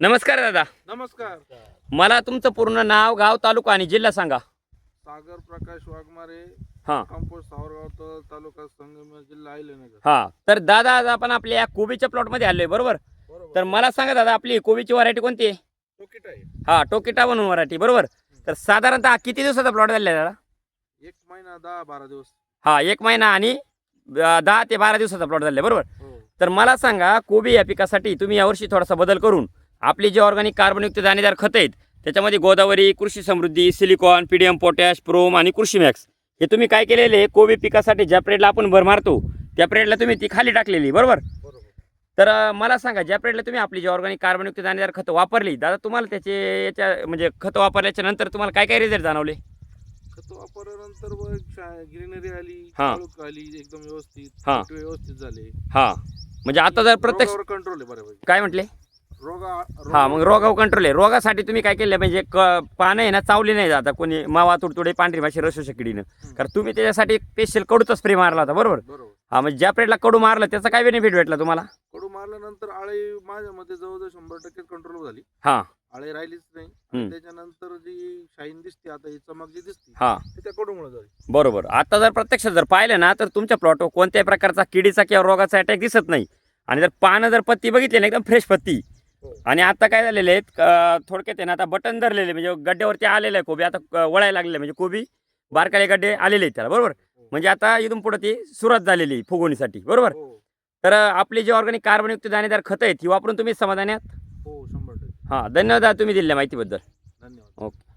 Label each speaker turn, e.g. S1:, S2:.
S1: नमस्कार दादा.
S2: नमस्कार.
S1: मला तुमचं पूर्ण नाव गाव तालुका आणि जिल्हा सांगा.
S2: सागर प्रकाश वाघमारे
S1: हा.
S2: कंपोस्ट सावरगाव तळ तालुका जिल्हा
S1: हा. तर दादा आज आपण आपल्या या कोबीच्या प्लॉटमध्ये आलोय बरोबर?
S2: बरोबर.
S1: तर मला सांगा दादा आपली कोबीची व्हरायटी कोणती आहे?
S2: टोकिट आहे.
S1: हा टोकिटा बनवून व्हरायटी बरोबर? तर साधारणतः किती दिवसाचा प्लॉट आहे दादा?
S2: एक महिना दहा बारा दिवस.
S1: हा एक महिना आणि अं, दहा ते बारा दिवसाचा प्लॉट झाला बरोबर?
S2: हो.
S1: तर मला सांगा कोबी या पिकासाठी तुम्ही यावर्षी थोडासा बदल करून आपली जे ऑर्गॅनिक कार्बनयुक्त दाणेदार खतं आहेत त्याच्यामध्ये गोदावरी कृषी समृद्धी सिलिकॉन पीडीएम पोटॅश प्रोम आणि कृषी मॅक्स हे तुम्ही काय केलेले? कोबी पिकासाठी ज्या प्रेडला आपण भर मारतो त्या प्रेडला तुम्ही ती खाली टाकलेली बरोबर? तर मला सांगा ज्या प्रेडला तुम्ही आपली जी ऑर्गॅनिक कार्बनयुक्त दाणेदार खतं वापरली दादा तुम्हाला त्याचे याच्या म्हणजे खतं वापरल्याच्या नंतर तुम्हाला काय काय रिझल्ट जाणवले?
S2: खत वापरल्यानंतर ग्रीनरी आली आली एकदम व्यवस्थित व्यवस्थित झाले.
S1: हा. म्हणजे आता जर प्रत्यक्ष
S2: कंट्रोल
S1: काय म्हटले? हा मग रोगावर कंट्रोल आहे. रोगासाठी तुम्ही काय केलं म्हणजे पानं आहे ना चावली नाही जाता. कोणी मावा तुडतुडे पांढरी भाषी रसू शकडीनं कारण तुम्ही त्याच्यासाठी स्पेशल कडूचा स्प्रे मारला होता बरोबर? हा म्हणजे ज्या प्रेडला कडू मारलं त्याचा काय बेनिफिट भेटला तुम्हाला?
S2: कडू मारल्यानंतर आळी माझ्या मते जवळजवळ शंभर टक्के कंट्रोल झाली.
S1: हा.
S2: आळी राहिलीच नाही. त्याच्यानंतर जी शाईन दिसते आता ही चमक जी दिसते
S1: हा.
S2: त्या कडूमुळे झाली.
S1: बरोबर. आता जर प्रत्यक्ष जर पाहिलं ना तर तुमच्या प्लॉटवर कोणत्याही प्रकारचा किडीचा किंवा रोगाचा अटॅक दिसत नाही. आणि जर पानं जर पत्ती बघितली ना एकदम फ्रेश पत्ती. आणि आता काय झालेले आहेत थोडक्यात आहे ना आता बटन धरलेले म्हणजे गड्ड्यावरती आलेलं आहे कोबी आता वळायला लागलेलं. म्हणजे कोबी बारकाले गड्डे आलेले आहेत त्याला बरोबर? म्हणजे आता इथून पुढे ती सुरुवात झालेली फुगवणीसाठी बरोबर?
S2: हो.
S1: तर आपली जी ऑर्गॅनिक कार्बनयुक्त दाणेदार खतं आहेत ही वापरून तुम्ही समाधानी आहात?
S2: हो शंभर
S1: हां धन्यवाद तुम्ही दिलेल्या माहितीबद्दल.
S2: धन्यवाद.
S1: ओके.